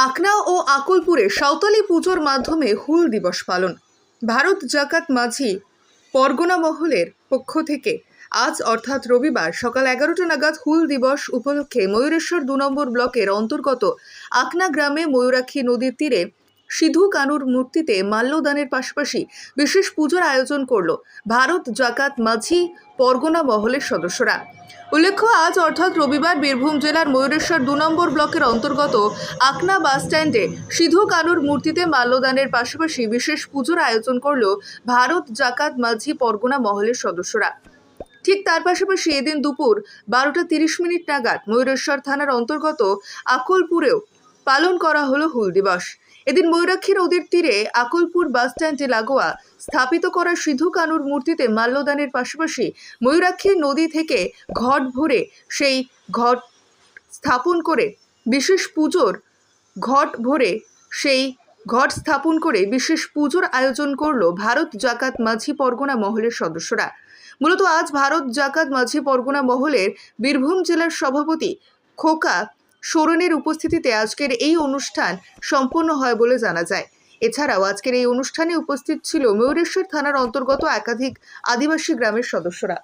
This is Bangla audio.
আকনা ও আকুলপুরে সাঁওতালি পুজোর মাধ্যমে হুল দিবস পালন। ভারত জাকাত মাঝি পরগনা মহলের পক্ষ থেকে আজ অর্থাৎ রবিবার সকাল এগারোটা নাগাদ হুল দিবস উপলক্ষে ময়ূরেশ্বর দু নম্বর ব্লকের অন্তর্গত আকনা গ্রামে ময়ূরাক্ষী নদীর তীরে সিধু কানুর মূর্তিতে মাল্যদানের পাশাপাশি বিশেষ পুজোর আয়োজন করল ভারত জাকাত মাঝি পরগনা মহলের সদস্যরা। উল্লেখ্য, আজ অর্থাৎ রবিবার বীরভূম জেলার ময়ূরেশ্বর দু নম্বর ব্লকের অন্তর্গত আকনা বাস স্ট্যান্ডে সিধু কানুর মূর্তিতে মাল্যদানের পাশাপাশি বিশেষ পুজোর আয়োজন করল ভারত জাকাত মাঝি পরগনা মহলের সদস্যরা। ঠিক তার পাশাপাশি এদিন দুপুর বারোটা তিরিশ মিনিট নাগাদ ময়ূরেশ্বর থানার অন্তর্গত আকলপুরেও পালন করা হলো হুল দিবস। এদিন ময়ূরাক্ষী নদীর তীরে আকলপুর বাস স্ট্যান্ডে লাগোয়া স্থাপিত করা সিধু কানুর মূর্তিতে মাল্যদানের পাশাপাশি ময়ূরাক্ষী নদী থেকে ঘট ভরে সেই ঘট স্থাপন করে বিশেষ পুজোর ঘট ভরে সেই ঘট স্থাপন করে বিশেষ পুজোর আয়োজন করল ভারত জাকাত মাঝি পরগনা মহলের সদস্যরা। মূলত আজ ভারত জাকাত মাঝি পরগনা মহলের বীরভূম জেলার সভাপতি খোকা সোরেনের উপস্থিতিতে আজকের এই অনুষ্ঠান সম্পন্ন হয় বলে জানা যায়। এছাড়াও আজকের এই অনুষ্ঠানে উপস্থিত ছিল ময়ূরেশ্বর থানার অন্তর্গত একাধিক আদিবাসী গ্রামের সদস্যরা।